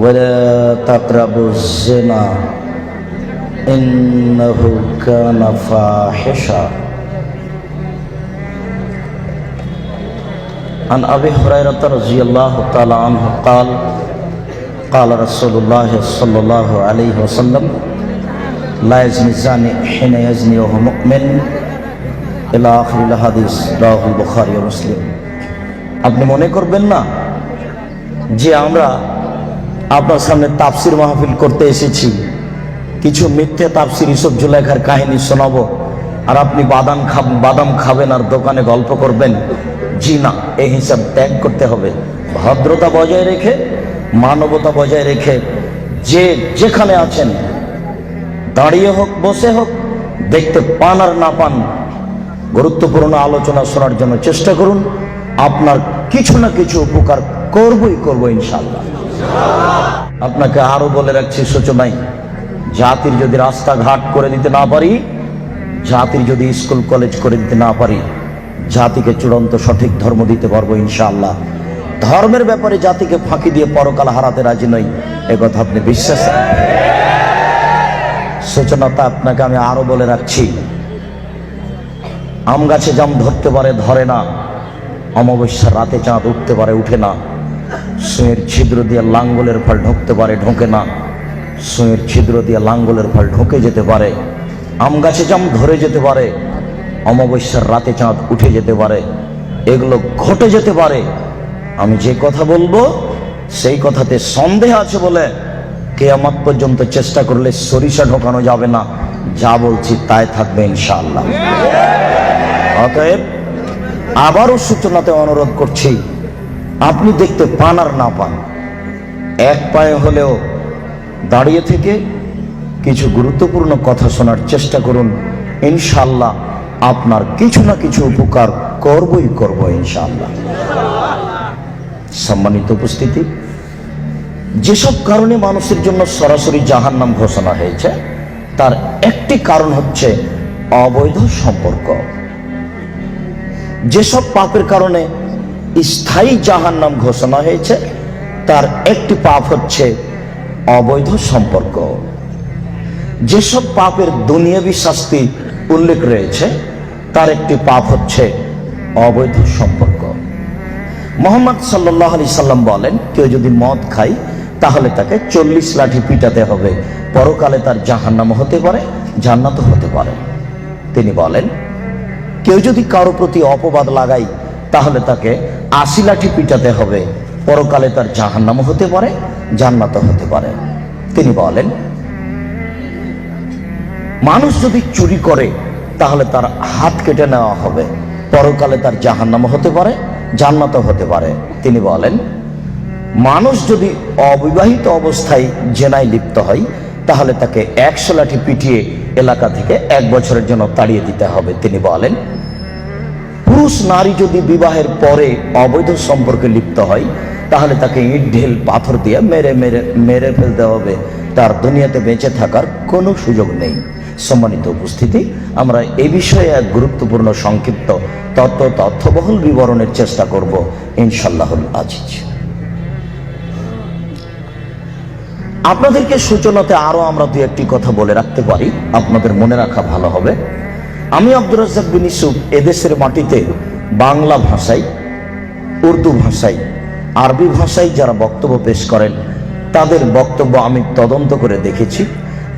ولا تقربوا الزنا إنه كان فاحشا عن أبي هريرة رضي الله تعالى عنه قال قال رسول الله صلى الله عليه وسلم لا يزني الزاني حين يزني وهو مؤمن إلى آخر الحديث رواه البخاري ومسلم আপনি মনে করবেন না যে আমরা আপনার সামনে তাফসির মাহফিল করতে এসেছি। কিছু মিথ্যে তাফসির ইসব জুলেখার কাহিনী শোনাবো। আর আপনি বাদাম খাব, বাদাম খাবেন আর দোকানে গল্প করবেন। জি না এই হিসাব ত্যাগ করতে হবে। ভদ্রতা বজায় রেখে, মানবতা বজায় রেখে যে যেখানে আছেন, দাঁড়িয়ে হোক, বসে হোক, দেখতে পান আর না পান, গুরুত্বপূর্ণ আলোচনা শোনার জন্য চেষ্টা করুন। আপনার কিছু না কিছু উপকার করবই করব ইনশাল্লাহ আপনাকে আরও বলে রাখছি সূচনায় জাতির যদি রাস্তাঘাট করে দিতে না পারি, জাতির যদি স্কুল, কলেজ করে দিতে না পারি, জাতিকে চূড়ান্ত সঠিক ধর্ম দিতে পারব ইনশাআল্লাহ ধর্মের ব্যাপারে জাতিকে ফাঁকি দিয়ে পরকাল হারাতে রাজি নই একথা আপনি বিশ্বাস। সূচনাটা আপনাকে আমি আরও বলে রাখছি আম গাছে জাম ধরতে পারে, ধরে না, অমাবস্যার রাতে চাঁদ উঠতে পারে, উঠে না সুঁয়ের ছিদ্র দিয়ে লাঙ্গলের ফল ঢুকতে পারে, ঢোকে না। সুঁয়ের ছিদ্র দিয়ে লাঙ্গলের ফল ঢুকে যেতে পারে। আম গাছে জাম ধরে যেতে পারে। অমাবস্যার রাতে চাঁদ উঠে যেতে পারে। এগুলো ঘটে যেতে পারে। আমি যে কথা বলব, সেই কথাতে সন্দেহ আছে বলে কেয়ামত পর্যন্ত চেষ্টা করলে সরিষা ঢোকানো যাবে না। যা বলছি তাই থাকবে ইনশাআল্লাহ। অতএব আবারও সূচনাতে অনুরোধ করছি আপনি দেখতে পান আর না পান। এক পায়ে হলেও দাঁড়িয়ে থেকে কিছু গুরুত্বপূর্ণ কথা শোনার চেষ্টা করুন। ইনশাল্লাহ আপনার কিছু না কিছু উপকার করবই করব ইনশাল্লাহ সম্মানিত উপস্থিতি, যেসব কারণে মানুষের জন্য সরাসরি জাহান নাম ঘোষণা হয়েছে, তার একটি কারণ হচ্ছে অবৈধ সম্পর্ক। যেসব পাপের কারণে স্থায়ী জাহান নাম ঘোষণা হয়েছে। তার একটি পাপ হচ্ছে অবৈধ সম্পর্ক। যেসব পাপের দুনিয়াবী শাস্তি উল্লেখ রয়েছে, তার একটি পাপ হচ্ছে অবৈধ সম্পর্ক। মোহাম্মদ সাল্লাহ আলি সাল্লাম বলেন, কেউ যদি মদ খায়, তাহলে তাকে চল্লিশ লাঠি পিটাতে হবে। পরকালে তার জাহান্নাম হতে পারে জান্নাত হতে পারে। তিনি বলেন, কেউ যদি কারও প্রতি অপবাদ লাগাই তাহলে তাকে আশি লাঠি পিটাতে হবে। পরকালে তার জাহান্নাম হতে পারে জান্নাত হতে পারে। তিনি বলেন, মানুষ যদি চুরি করে, তাহলে তার হাত কেটে নেওয়া হবে। পরকালে তার জাহান্নাম হতে পারে জান্নাত হতে পারে। তিনি বলেন, মানুষ যদি অবিবাহিত অবস্থায় জেনায় লিপ্ত হয়, তাহলে তাকে একশো লাঠি পিটিয়ে এলাকা থেকে এক বছরের জন্য তাড়িয়ে দিতে হবে। তিনি বলেন পুরুষ নারী যদি বিবাহের পরে অবৈধ সম্পর্কে লিপ্ত হয়, তাহলে তাকে ইট, ঢেল, পাথর দিয়ে মেরে মেরে মেরে ফেলতে হবে। তার দুনিয়াতে বেঁচে থাকার কোনো সুযোগ নেই। সম্মানিত উপস্থিতি, আমরা এ বিষয়ে এক গুরুত্বপূর্ণ সংক্ষিপ্ত তত্ত্ব তথ্যবহুল বিবরণের চেষ্টা করব ইনশাল্লাহুল আজিজ। আপনাদেরকে সূচনাতে আরও আমরা দু একটি কথা বলে রাখতে পারি। আপনাদের মনে রাখা ভালো হবে। আমি আব্দুর রাজ্জাক বিন ইসুফ এদেশের মাটিতে বাংলা ভাষায়, উর্দু ভাষায়, আরবি ভাষায় যারা বক্তব্য পেশ করেন, তাদের বক্তব্য আমি তদন্ত করে দেখেছি।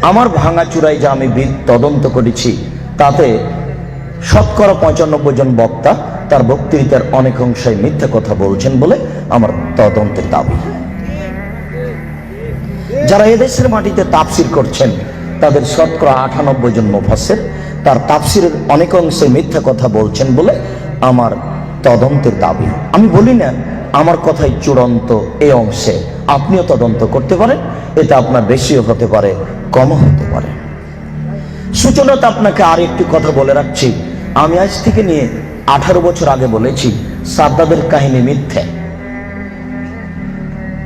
আমার ভাঙাচুরায় যা আমি তদন্ত করেছি, তাতে শতকরা পঁচানব্বই জন বক্তা তার বক্তৃতার অনেক অংশে মিথ্যা কথা বলছেন বলে আমার তদন্তের দাবি। যারা এদেশের মাটিতে তাফসির করছেন, তাদের শতকরা আটানব্বই জন মুফাসের তার তাফসিরের অনেক অংশে মিথ্যা কথা বলছেন বলে আমার তদন্তের দাবি। আমি বলি না, আমার কথাই চূড়ান্ত এই অংশে। আপনিও তদন্ত করতে পারেন এটা আপনার বেশিও হতে পারে, কমও হতে পারে। সূচনাতে আপনাকে আর একটি কথা বলে রাখছি। আমি আজ থেকে নিয়ে আঠারো বছর আগে বলেছি, সাদ্দাদের কাহিনী মিথ্যে।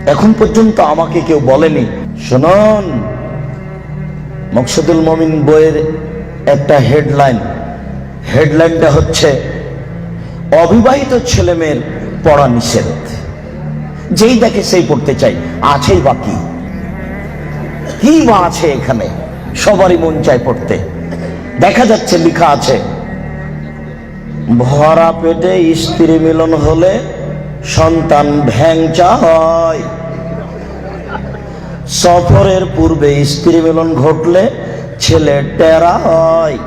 এখন পর্যন্ত আমাকে কেউ বলেনি। শুনুন, মকসুদুল মমিন বইয়ের একটা হেডলাইন হেডলাইনটা হচ্ছে, অবিবাহিত ছেলে মেয়ের পড়া নিষেধ। যেই দেখে সেই পড়তে চাই আছেই বাকি কি? বা আছে এখানে? সবারই মন চায় পড়তে। দেখা যাচ্ছে, লেখা আছে, ভরা পেটে স্ত্রী মিলন হলে সন্তান ভ্যাংচা হয় সফরের পূর্বে স্ত্রী মিলন ঘটলে ছেলে টেরা হয়।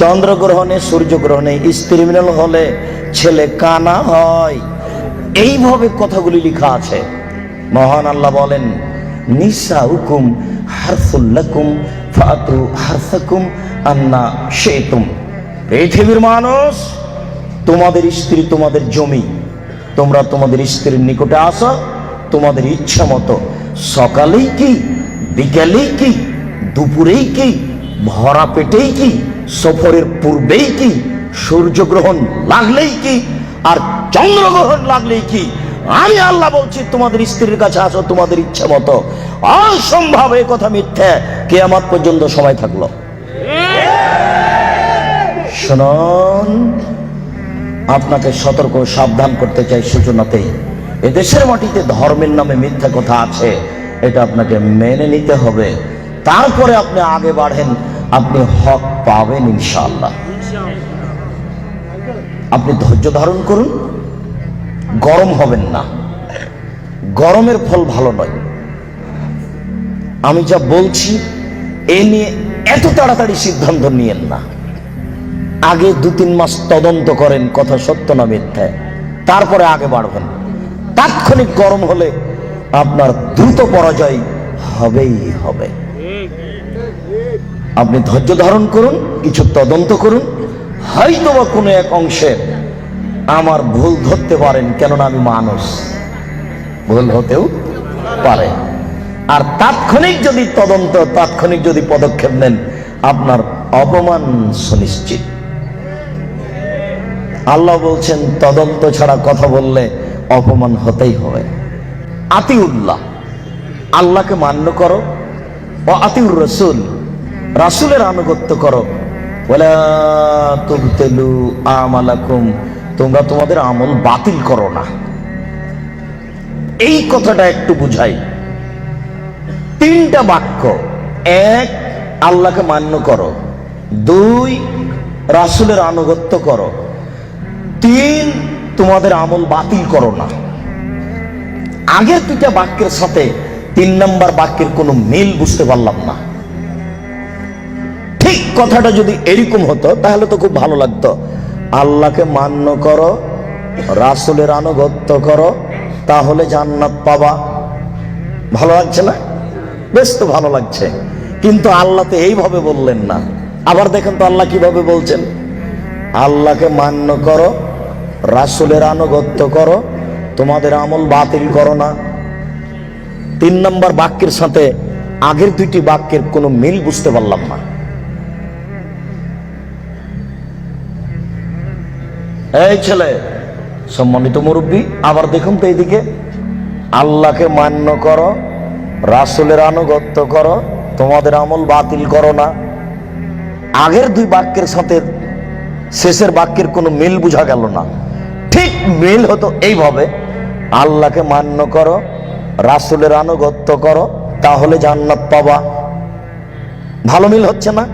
চন্দ্রগ্রহণে, সূর্যগ্রহণে, স্ত্রী মিলন হলে ছেলে কানা হয়। এইভাবে কথাগুলি লেখা আছে। মহান আল্লাহ বলেন নিসা হুকুম হারফুল্লাকুম ফাতু হারফাকুম আন্না শেতুম পৃথিবীর মানুষ, তোমাদের স্ত্রী তোমাদের জমি। তোমরা তোমাদের স্ত্রীর নিকটে আসো, তোমাদের ইচ্ছা মতো। সকালেই কি, বিকেলেই কি দুপুরেই কি, ভরা পেটেই কি, সফরের পূর্বেই কি, সূর্যগ্রহণ লাগলেই কি, আর চন্দ্রগ্রহণ লাগলেই কি? আমি আল্লাহ বলছি, তোমাদের স্ত্রীর কাছে আসো, তোমাদের ইচ্ছা মতো। অসম্ভব এই কথা মিথ্যে। কে আমার পর্যন্ত সময় থাকল। শুনুন, আপনাকে সতর্ক, সাবধান করতে চাই সূচনাতেই। এদেশের মাটিতে ধর্মের নামে মিথ্যা কথা আছে। এটা আপনাকে মেনে নিতে হবে। তারপরে আপনি আগে বাড়েন, আপনি হক পাবেন ইনশাআল্লাহ। আপনি ধৈর্য ধারণ করুন, গরম হবেন না। গরমের ফল ভালো নয়। আমি যা বলছি, এ নিয়ে এত তাড়াতাড়ি সিদ্ধান্ত নিয়েন না। আগে দু তিন মাস তদন্ত করেন, কথা সত্য না মিথ্যা। তারপরে আগে বাড়বেন। তাৎক্ষণিক গরম হলে আপনার দ্রুত পরাজয় হবেই হবে। আপনি ধৈর্য ধারণ করুন, কিছু তদন্ত করুন। হয়তো বা কোনো এক অংশে আমার ভুল ধরতে পারেন, কেননা আমি মানুষ। ভুল হতেও পারে। আর তাৎক্ষণিক যদি তদন্ত, তাৎক্ষণিক যদি পদক্ষেপ নেন, আপনার অপমান সুনিশ্চিত। আল্লাহ বলছেন, তদন্ত ছাড়া কথা বললে অপমান হতেই হবে। আতিউল্লাহ, আল্লাহকে মান্য করো। ও আতিউর রসুল রাসুলের আনুগত্য করো। আমালাকুম, তোমরা তোমাদের আমল বাতিল করো না। এই কথাটা একটু বুঝাই। তিনটা বাক্য। এক, আল্লাহকে মান্য করো। দুই, রাসুলের আনুগত্য করো। তিন, তোমাদের আমল বাতিল করো না। আগের দুইটা বাক্যের সাথে তিন নম্বর বাক্যের কোনো মিল বুঝতে পারলাম না। কথাটা যদি এরকম হতো, তাহলে তো খুব ভালো লাগতো। আল্লাহকে মান্য করো, রাসুলের আনুগত্য করো, তাহলে জান্নাত পাবা। ভালো লাগছে না? বেশ তো ভালো লাগছে। কিন্তু আল্লাহ তো এইভাবে বললেন না। আবার দেখেন তো আল্লাহ কীভাবে বলছেন? আল্লাহকে মান্য করো, রাসুলের আনুগত্য করো, তোমাদের আমল বাতিল করো না। তিন নম্বর বাক্যের সাথে আগের দুইটি বাক্যের কোনো মিল বুঝতে পারলাম না। এই ছেলে, সম্মানিত মুরব্বী, আবার দেখুন তো এইদিকে। আল্লাহকে মান্য করো, রাসুলের আনুগত্য করো, তোমাদের আমল বাতিল করো না। আগের দুই বাক্যের সাথে শেষের বাক্যের কোনো মিল বোঝা গেল না। ঠিক মিল হতো এইভাবে, আল্লাহকে মান্য করো, রাসুলের আনুগত্য করো, তাহলে জান্নাত পাবা। ভালো মিল হচ্ছে না?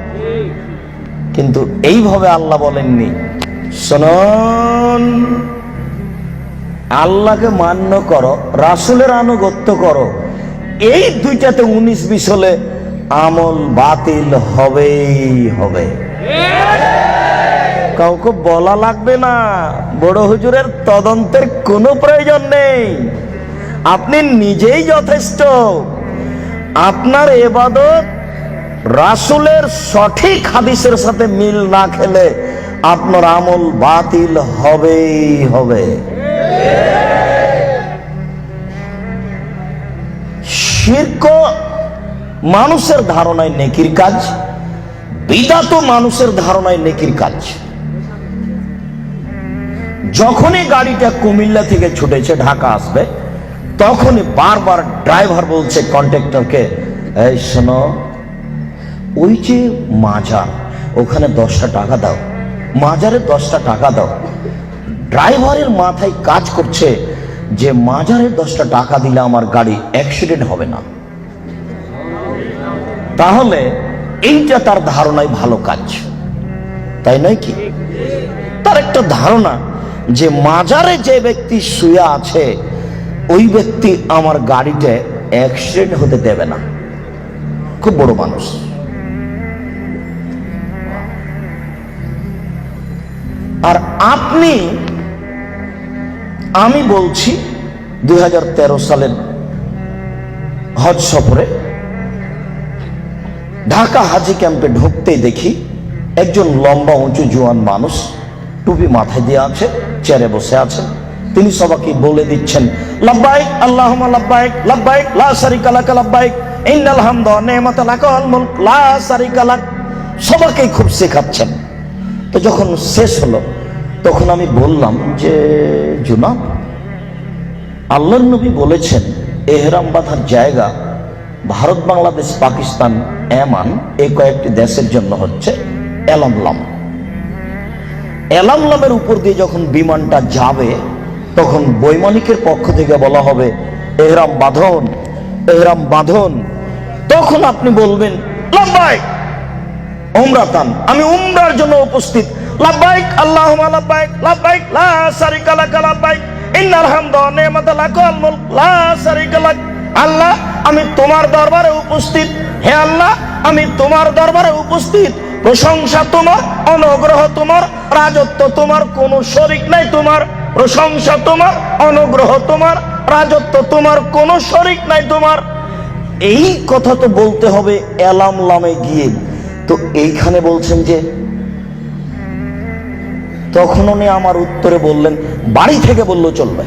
কিন্তু এইভাবে আল্লাহ বলেননি শোনন। আল্লাহকে মান্য করো, রাসুলের আনুগত্য করো। এই দুইটাতে উনিশ বিশ হলে আমল বাতিল হবেই হবে। কাউকে বলা লাগবে না, বড় হুজুরের তদন্তের কোনো প্রয়োজন নেই। আপনি নিজেই যথেষ্ট। আপনার এবাদত রাসুলের সঠিক হাদিসের সাথে মিল না খেলে আপনার আমল বাতিল হবেই হবে। শির্ক মানুষের ধারণায় নেকির কাজ, বিদাত মানুষের ধারণায় নেকির কাজ। যখনই গাড়িটা কুমিল্লা থেকে ছুটেছে, ঢাকা আসবে, তখনই বারবার ড্রাইভার বলছে কন্ট্রাক্টরকে এই শোনো, ওই যে মাজার ওখানে দশটা টাকা দাও। মাজারে দশটা টাকা দাও। ড্রাইভারের মাথায় কাজ করছে যে মাজারে দশটা টাকা দিলে আমার গাড়ি অ্যাক্সিডেন্ট হবে না। তাহলে এইটা তার ধারণায় ভালো কাজ। তাই নয় কি? তার একটা ধারণা যে মাজারে যে ব্যক্তি শুয়ে আছে, ওই ব্যক্তি আমার গাড়িতে অ্যাক্সিডেন্ট হতে দেবে না। খুব বড় মানুষ। আপনি, আমি বলছি দুই হাজার তেরো সালের হজ সফরে ঢাকা হাজি ক্যাম্পে ঢুকতেই দেখি একজন লম্বা উঁচু জোয়ান মানুষ টুপি মাথায় দিয়ে আছে, চেয়ারে বসে আছেন তিনি সবাইকে বলে দিচ্ছেন, লাব্বাইক, আল্লাহুম্মা লাব্বাইক লাব্বাইক, লা শারিকা লাক লাব্বাইক লা খুব শেখাচ্ছেন। তো যখন শেষ হলো তখন আমি বললাম যে জুনাব আল্লাহর নবী বলেছেন, এহরাম বাঁধার জায়গা ভারত, বাংলাদেশ, পাকিস্তান, এমান এই কয়েকটি দেশের জন্য হচ্ছে এলামলাম এলামলামের উপর দিয়ে যখন বিমানটা যাবে, তখন বৈমানিকের পক্ষ থেকে বলা হবে, এহরাম বাঁধন এহরাম বাঁধন। তখন আপনি বলবেন লাব্বাইক উমরাতান, আমি উমরার জন্য উপস্থিত। লা লা আল্লাহ, আমি তোমার দরবারে উপস্থিত। হে আল্লাহ, আমি তোমার দরবারে উপস্থিত। প্রশংসা তোমার, অনুগ্রহ তোমার, রাজত্ব তোমার, কোনো শরিক নাই তোমার। প্রশংসা তোমার, অনুগ্রহ তোমার, রাজত্ব তোমার, কোনো শরিক নাই তোমার। এই কথা তো বলতে হবে এলাম লামে গিয়ে। তো এইখানে বলছেন যে তখন উনি আমার উত্তরে বললেন, বাড়ি থেকে বললেও চলবে।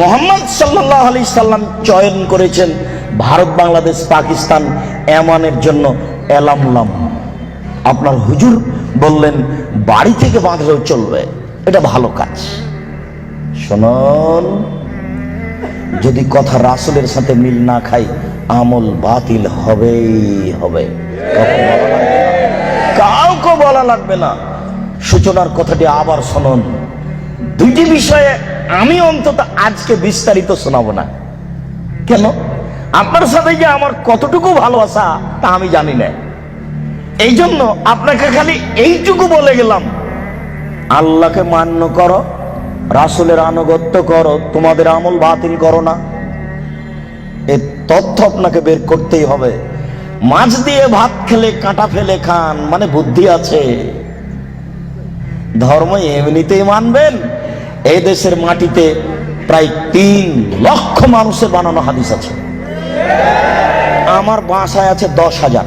মোহাম্মদ সাল্লাহ আলি সাল্লাম চয়ন করেছেন ভারত, বাংলাদেশ, পাকিস্তান, এমানের জন্য এলামলাম আপনার হুজুর বললেন, বাড়ি থেকে বাঁধলেও চলবে, এটা ভালো কাজ। শোনন, যদি কথা রাসুলের সাথে মিল না খাই, আমল বাতিল হবেই হবে। বলা লাগবে না। সূচনার কথাটি আবার শুনুন। দুইটি বিষয়ে আমি অন্তত আজকে বিস্তারিত শোনাবো না। কেন? আপনার সাথে যে আমার কতটুকু ভালোবাসা তা আমি জানি না। এই জন্য আপনাকে খালি এইটুকু বলে গেলাম। আল্লাহকে মান্য করো, রাসুলের আনুগত্য করো, তোমাদের আমল বাতিল করো না। এ তথ্য আপনাকে বের করতেই হবে। মাছ দিয়ে ভাত খেলে, কাঁটা ফেলে খান মানে বুদ্ধি আছে। ধর্ম এমনিতেই মানবেন। এই দেশের মাটিতে প্রায় তিন লক্ষ মানুষের বানানো হাদিস আছে। আমার বাসায় আছে দশ হাজার।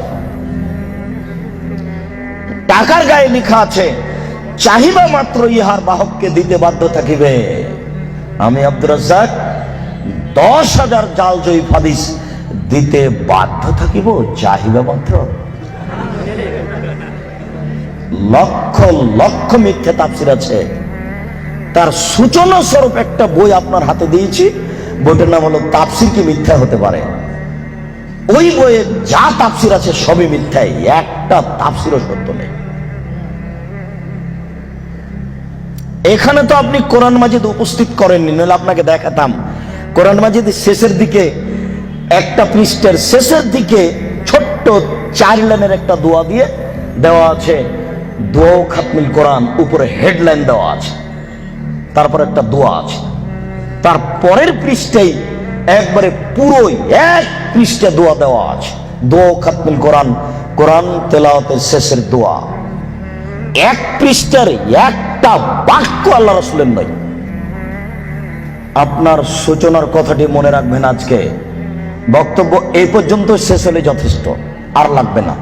টাকার গায়ে লেখা আছে চাহিদা মাত্র ইহার বাহককে দিতে বাধ্য থাকিবে। আমি আব্দুর রাজ্জাক, দশ হাজার জাল জয়ী হাদিস দিতে বাধ্য থাকিব চাহিদা মাত্র লক্ষ লক্ষ মিথ্যে তাফসির আছে। তার সূচনা স্বরূপ একটা বই আপনার হাতে দিয়েছি। বইটার নাম হলো তাফসির কি মিথ্যা হতে পারে। ওই বইয়ে যা তাফসির আছে সবই মিথ্যাই, একটা তাফসিরও সত্য নেই। এখানে তো আপনি কোরআন মাজিদ উপস্থিত করেননি নইলে আপনাকে দেখাতাম। কোরআন মাজিদ শেষের দিকে একটা পৃষ্ঠের শেষের দিকে ছোট্ট চার লাইনের একটা দোয়া দিয়ে দেওয়া আছে। দোয়াও খাতমিল কোরআন, উপরে হেডলাইন দেওয়া আছে। তারপর একটা দোয়া আছে। তার পরের পৃষ্ঠেই একবারে পুরোই এক পৃষ্ঠে দোয়া দেওয়া আছে। দোয়া খাতমিল কোরআন কোরআন তেলাওয়াতের শেষের দোয়া। এক পৃষ্ঠার একটা বাক্য আল্লাহ রসুলের নয় আপনার সূচনার কথাটি মনে রাখবেন আজকে। বক্তব্য এই পর্যন্ত শেষ হলে যথেষ্ট, আর লাগবে না।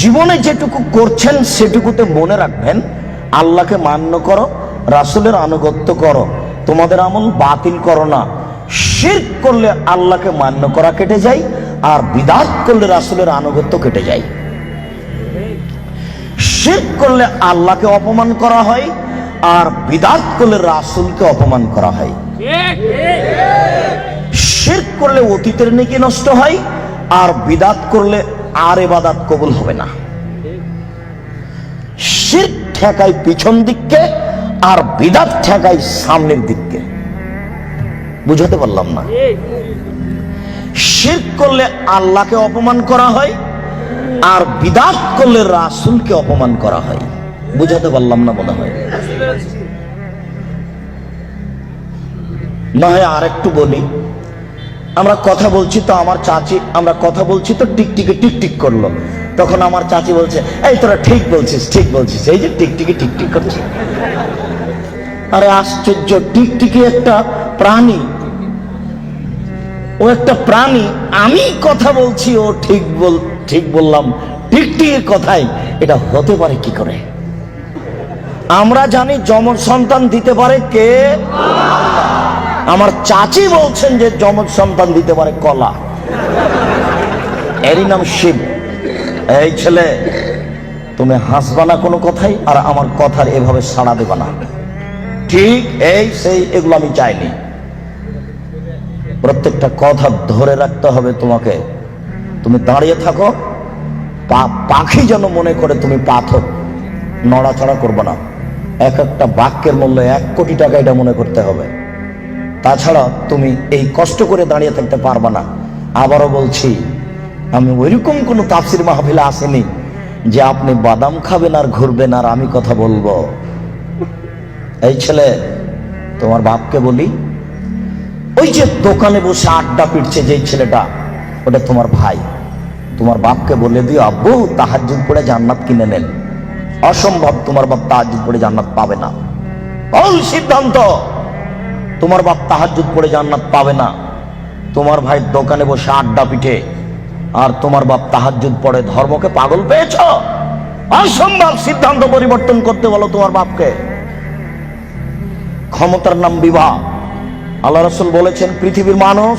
জীবনে যেটুকু করছেন, সেটুকুতে মনে রাখবেন, আল্লাহকে মান্য করো, রাসুলের আনুগত্য করো, তোমাদের আমল বাতিল করো না। শির করলে আল্লাহকে মান্য করা কেটে যায়, আর বিদাত করলে রাসুলের আনুগত্য কেটে যায়। শির করলে আল্লাহকে অপমান করা হয়, আর বিদাত করলে রাসুলকে অপমান করা হয়। শির করলে অতীতের নেকি নষ্ট হয়, আর বিদাত করলে আর এবাদাত কবুল হবে না। শির ঠেকাই পিছন দিককে, আর বিদাত ঠেকাই সামনের দিককে। বুঝাতে পারলাম না? শিরক করলে আল্লাহকে অপমান করা হয়, আর বিদাত করলে রাসূলকে অপমান করা হয়। বুঝাতে পারলাম না মনে হয়। না হয় আর একটু বলি আমরা কথা বলছি তো আমার চাচি, আমরা কথা বলছি তো টিকটিকে টিকটিক করল। তখন আমার চাচি বলছে, এই তোরা ঠিক বলছিস ঠিক বলছিস, এই যে টিকটিকি টিকটিক করছে। আরে আশ্চর্য, টিকটিকি একটা প্রাণী, ও একটা প্রাণী, আমি কথা বলছি, ও ঠিক বল, ঠিক বললাম, টিকটিকির কথাই, এটা হতে পারে কি করে? আমরা জানি যমজ সন্তান দিতে পারে কে? আমার চাচি বলছেন যে যমজ সন্তান দিতে পারে কলা। এরই নাম শিব। এই ছেলে, তুমি হাসবা না কোনো কথাই, আর আমার কথার এভাবে সাড়া দেবা না। ঠিক এই, সেই, এগুলো আমি চাইনি। প্রত্যেকটা কথা ধরে রাখতে হবে তোমাকে। তুমি দাঁড়িয়ে থাকো। পাখি যেন মনে করে তুমি পাথর। নড়াচড়া করবে না। এক একটা বাক্যের মূল্য এক কোটি টাকা এটা মনে করতে হবে। তাছাড়া তুমি এই কষ্ট করে দাঁড়িয়ে থাকতে পারবে না। আবারও বলছি, আমি ওইরকম কোনো তাফসির মাহফিলে আসেনি যে আপনি বাদাম খাবেন আর ঘুরবেন আর আমি কথা বলব। এই ছেলে, তোমার বাপকে বলি, ওই যে দোকানে বসে আড্ডা পিটছে যে ছেলেটা, ওটা তোমার ভাই। তোমার বাপকে বলে দিও, আব্বু, তাহাজ্জুদ পড়ে জান্নাত কিনে নেন। অসম্ভব, তোমার বাপ তাহাজ্জুদ পড়ে জান্নাত পাবে না। সিদ্ধান্ত। তোমার বাপ তাহাজ্জুদ পড়ে জান্নাত পাবে না। তোমার ভাই দোকানে বসে আড্ডা পিঠে। আর তোমার বাপ তাহাজ্জুদ পড়ে ধর্মকে পাগল পেয়েছ? অসম্ভব সিদ্ধান্ত পরিবর্তন করতে বলো তোমার বাপকে। ক্ষমতার নাম বিবাহ। আল্লাহ রসুল বলেছেন, পৃথিবীর মানুষ,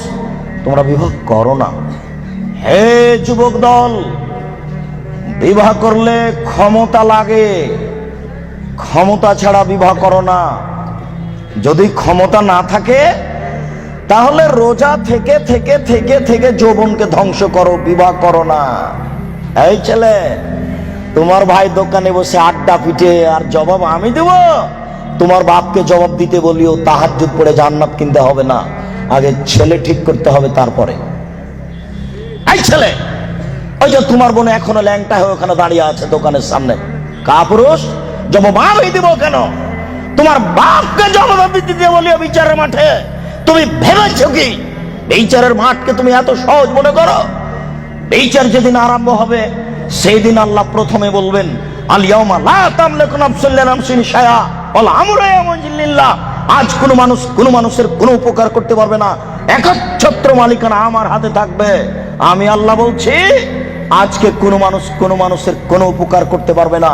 তোমরা বিবাহ করো না। হে যুবক দল, বিবাহ করলে ক্ষমতা লাগে। ক্ষমতা ছাড়া বিবাহ করো না। যদি ক্ষমতা না থাকে, তাহলে রোজা থেকে থেকে থেকে থেকে যৌবনকে ধ্বংস করো, বিবাহ করো না। এই ছেলে, তোমার ভাই দোকানে বসে আড্ডা পিঠে আর জবাব আমি দেব? তোমার বাপকে জবাব দিতে বলিও তাহাজ্জুদ পড়ে জান্নাত কিনতে হবে না। আগে ছেলে ঠিক করতে হবে তারপরে। এই ছেলে, ওই যে তোমার বোন এখনও ল্যাংটা হয়ে ওখানে দাঁড়িয়ে আছে দোকানের সামনে। কাপুরুষ, জবাব আমি দিব কেন? তোমার বাপকে জবাব দিতে বলিও বিচারের মাঠে। তুমি ভেবেছো কি? বিচারের মাঠকে তুমি এত সহজ মনে করো? বিচার যেদিন আরম্ভ হবে সেই দিন আল্লাহ প্রথমে বলবেন আলিয়াউমা লা তামলিকু নাফসুন লিনাফসিন শায়া ওয়াল আমরু আজ কোনো মানুষ, কোনো মানুষের কোনো উপকার করতে পারবে না। একচ্ছত্র মালিকানা আমার হাতে থাকবে। আমি আল্লাহ বলছি, আজকে কোনো মানুষ, কোনো মানুষের কোনো উপকার করতে পারবে না।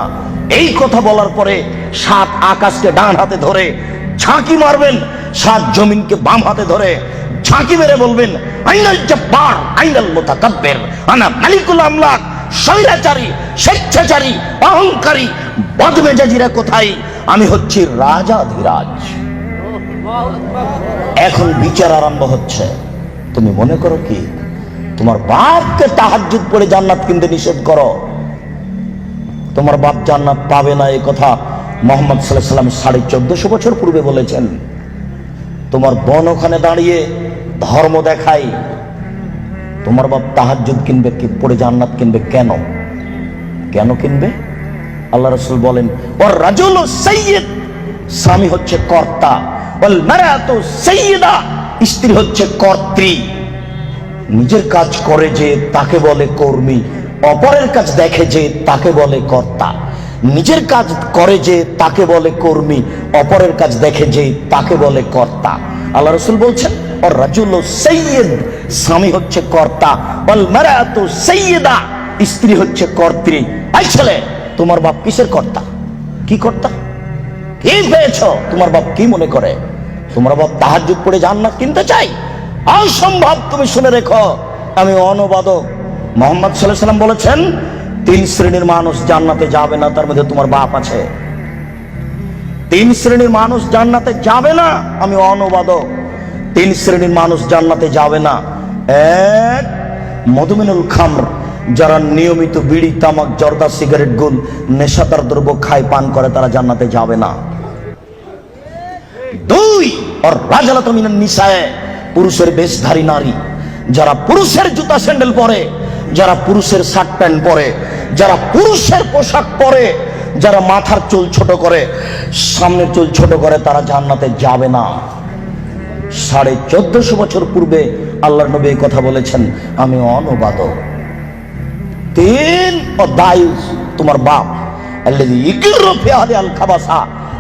এই কথা বলার পরে সাত আকাশকে ডান হাতে ধরে ঝাঁকি মারবেন, সাত জমিনকে বাম হাতে ধরে ঝাঁকি মেরে বলবেন, আইনাল জব্বার, আইনাল মুতাকাব্বির, আনা মালিকুল আমলাক, স্বৈরাচারী, স্বেচ্ছাচারী, অহংকারী, বদমেজাজিরা কোথায়? আমি হচ্ছি রাজাধিরাজ এখন বিচার আরম্ভ হচ্ছে। তুমি মনে করো কি? তোমার বাপকে তাহাজ্জুদ পড়ে জান্নাত কিনতে নিষেধ করো। তোমার বাপ জান্নাত পাবে না, এই কথা মোহাম্মদ সাল্লাম সাড়ে চোদ্দশো বছর পূর্বে বলেছেন। তোমার বোন ওখানে দাঁড়িয়ে ধর্ম দেখাই তোমার বাপ তাহাজ্জুদ কিনবে কি, পড়ে জান্নাত কিনবে কেন? কেন কিনবে? আল্লাহ রসুল বলেন, ওর রাজুল সৈয়দ স্বামী হচ্ছে কর্তা। বল মারাতো সৈয়দা স্ত্রী হচ্ছে কর্ত্রী। নিজের কাজ করে যে তাকে বলে কর্মী অপরের কাজ দেখে যে তাকে বলে কর্তা, নিজের কাজ করে যে তাকে বলে কর্মী, অপরের কাজ দেখে যে তাকে বলে কর্তা। আল্লাহ রসুল বলছেন ওর রাজুল সৈয়দ স্বামী হচ্ছে কর্তা। মারাতো সৈয়দা স্ত্রী হচ্ছে কর্ত্রী। এই ছেলে, তোমার বাপ কিসের কর্তা? কি কর্তা? কি পেয়েছ? তোমার বাপ কি মনে করে? তোমার বাপ তাহাজ্জুদ পড়ে জান্নাত কিনতে চাই অসম্ভব, তুমি শুনে রেখো। আমি অনুবাদক। মোহাম্মদ সাল্লাম বলেছেন, তিন শ্রেণির মানুষ জান্নাতে যাবে না, তার মধ্যে তোমার বাপ আছে। তিন শ্রেণির মানুষ জান্নাতে যাবে না, আমি অনুবাদক। তিন শ্রেণির মানুষ জান্নাতে যাবে না। এক, মধুমিনুল খামর, যারা নিয়মিত বিড়ি, তামাক, জর্দা, সিগারেট গুল নেশাদার দ্রব্য খায়, পান করে, তারা জান্নাতে যাবে না। দুই আর রাজালাত মিনান নিসায়ে, পুরুষের বেশধারী নারী, যারা পুরুষের জুতা স্যান্ডেল পরে যারা পুরুষের শার্ট প্যান্ট পরে, যারা পুরুষের পোশাক পরে, যারা মাথার চুল ছোট করে, সামনের চুল ছোট করে, তারা জান্নাতে যাবে না। সাড়ে চোদ্দশো বছর পূর্বে আল্লাহ নবী কথা বলেছেন, আমি অনুবাদক। তিন ও দায়ুস তোমার বাপ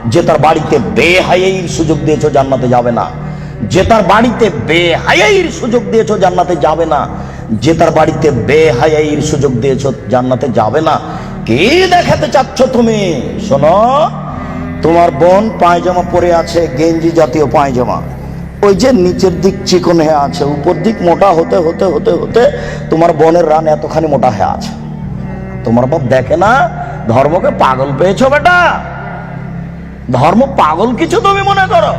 যে তার বাড়িতে বেহায়াইর সুযোগ দিয়েছ জান্নাতে যাবে না। যে তার বাড়িতে বেহায়াইর সুযোগ দিয়েছ জান্নাতে যাবে না। যে তার বাড়িতে বেহায়াইর সুযোগ দিয়েছ, জান্নাতে যাবে না। কি দেখাতে চাচ্ছ তুমি? শোনো, তোমার বোন পায়জামা পরে আছে, গেঞ্জি জাতীয় পায়জামা। ওই যে নিচের দিক চিকন হয়ে আছে, উপর দিক মোটা হতে হতে হতে হতে তোমার বোনের রান এতখানি মোটা হয়ে আছে। তোমার বাপ দেখে না, ধর্মকে পাগল পেয়েছ বেটা? ধর্ম পাগল কিছু তুমি মনে করো?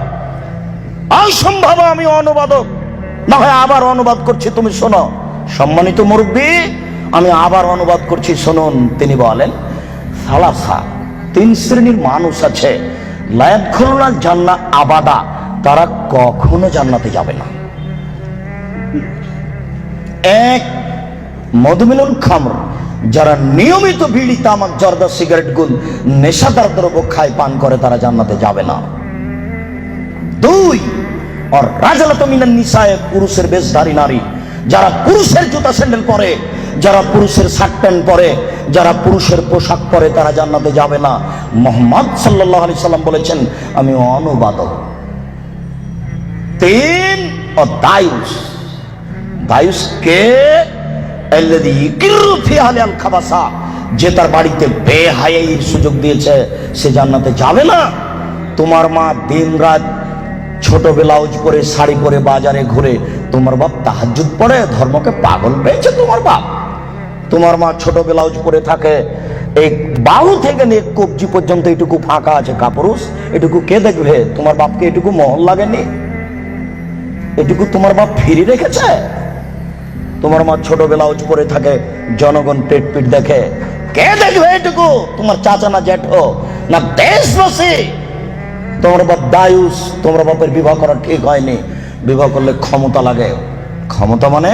অসম্ভব আমি অনুবাদক। না হয় আবার অনুবাদ করছি, তুমি শোনো। সম্মানিত মুরব্বী, আমি আবার অনুবাদ করছি, শুনুন, তিনি বলেন, সালাসা, তিন শ্রেণির মানুষ আছে লায়াত খুলনা জান্না আবাদা, তারা কখনো জান্নাতে যাবে না। এক, মধুমিলন খামর, যারা নিয়মিত বিড়ি, তামাক, জর্দা, সিগারেট গুল নেশাদার দ্রব্য খায়, পান করে, তারা জান্নাতে যাবে না। দুই আর রাজালত মিনান নিসায়, পুরুষের বেশধারী নারী যারা পুরুষের জুতা স্যান্ডেল পরে, যারা পুরুষের শার্ট প্যান্ট পরে, যারা পুরুষের পোশাক পরে, তারা জান্নাতে যাবে না। মোহাম্মদ সাল্লাহ আলি সাল্লাম বলেছেন, আমি অনুবাদক। তিন ও দায়ুস। দায়ুস কে? খাবাসা। যে তার বাড়িতে বেহায়াইর সুযোগ দিয়েছে, সে জান্নাতে যাবে না। তোমার মা দিন রাত ছোট ব্লাউজ পরে, শাড়ি পরে বাজারে ঘুরে তোমার বাপ তাহাজ্জুদ পড়ে, ধর্মকে পাগল পেয়েছে তোমার বাপ। তোমার মা ছোট ব্লাউজ পরে থাকে, এই বাহু থেকে নিয়ে কবজি পর্যন্ত এটুকু ফাঁকা আছে কাপুরুষ, এটুকু কে দেখবে? তোমার বাপকে এটুকু মহল লাগেনি? এটুকু তোমার বাপ ফিরি রেখেছে? তোমার মা ছোট ব্লাউজ পরে থাকে, জনগণ পেট পিট দেখে, কে দেখবে এটুকু? তোমার চাচা না জ্যাঠো না দেশবাসী? তোমার বাপ দায়ুস, তোমার বাপের বিবাহ করা ঠিক হয়নি। বিবাহ করলে ক্ষমতা লাগে। ক্ষমতা মানে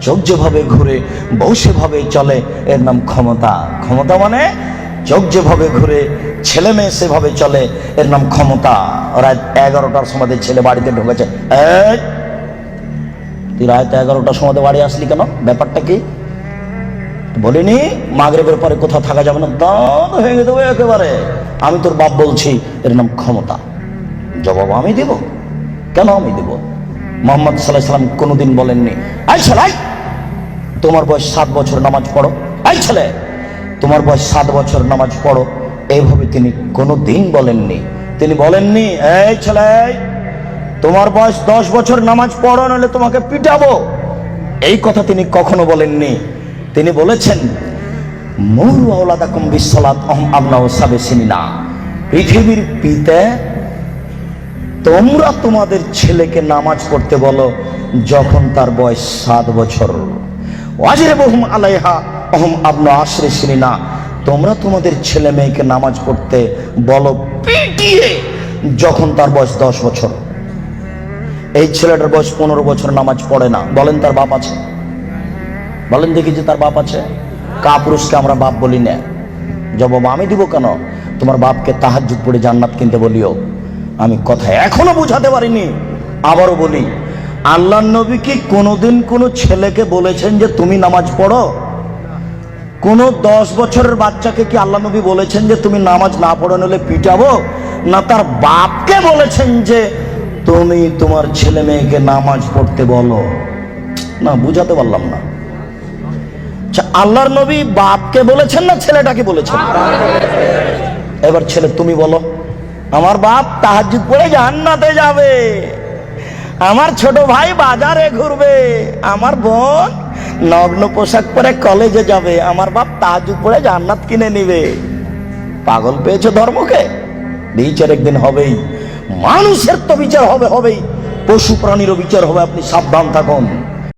চোখ যেভাবে ঘুরে বউ সেভাবে চলে, এর নাম ক্ষমতা। ক্ষমতা মানে চোখ যেভাবে ঘুরে, ছেলে মেয়ে সেভাবে চলে, এর নাম ক্ষমতা। রাত এগারোটার সময় ছেলে বাড়িতে ঢুকেছে। তুই রাত এগারোটার সময় বাড়ি আসলি কেন? ব্যাপারটা কি? বলিনি, মাগরেবের পরে কোথাও থাকা যাবে না? দাঁত ভেঙে দেবো একেবারে। আমি তোর বাপ বলছি, এর নাম ক্ষমতা। জবাব আমি দেব। কেন আমি দেব? মোহাম্মদ সাল্লাহ সাল্লাম কোনোদিন বলেননি আই ছেলে, তোমার বয়স সাত বছর নামাজ পড়ো। আই ছেলে, তোমার বয়স সাত বছর নামাজ পড়ো। এইভাবে তিনি কোনো দিন বলেননি। তিনি বলেননি, এই ছেলে, তোমার বয়স দশ বছর নামাজ পড়ো, নাহলে তোমাকে পিটাবো। এই কথা তিনি কখনো বলেননি। তিনি বলেছেন, মরু আওলাদাকুম বিশ্বলাত অহম আমনাও সাবে না পৃথিবীর পিতে তোমরা তোমাদের ছেলেকে নামাজ পড়তে বলো যখন তার বয়স সাত বছর। বহুম আলাইহা অহম আবনা আশ্রে তোমরা তোমাদের ছেলে মেয়েকে নামাজ পড়তে বলো পিটিয়ে যখন তার বয়স দশ বছর। এই ছেলেটার বয়স পনেরো বছর নামাজ পড়ে না। বলেন তার বাপ আছে? বলেন দেখি যে তার বাপ আছে। কাপুরুষকে আমরা বাপ বলি না। জবাব আমি দিব কেন? তোমার বাপকে তাহাজ্জুদ পড়ে জান্নাত কিনতে বলিও। আমি কথা এখনও বুঝাতে পারিনি। আবারও বলি আল্লাহ নবী কি কোনোদিন কোনো ছেলেকে বলেছেন যে তুমি নামাজ পড়ো? কোন দশ বছরের বাচ্চাকে কি আল্লাহ নবী বলেছেন যে তুমি নামাজ না পড়ে নিলে পিটাবো? না তার বাপকে বলেছেন যে তুমি তোমার ছেলে মেয়েকে নামাজ পড়তে বলো। না বুঝাতে পারলাম না। আচ্ছা, আল্লাহর নবী বাপকে বলেছেন না ছেলেটাকে বলেছেন। এবার ছেলে তুমি বলো। আমার বাপ তাহাজ্জুদ পড়ে জান্নাতে যাবে। আমার ছোট ভাই বাজারে ঘুরবে। আমার বোন নগ্ন পোশাক পরে কলেজে যাবে। আমার বাপ তাহাজ্জুদ পড়ে জান্নাত কিনে নিবে। পাগল পেয়েছ ধর্মকে? বিচার একদিন হবেই। মানুষের তো বিচার হবে, হবেই। পশু প্রাণীরও বিচার হবে, আপনি সাবধান থাকুন।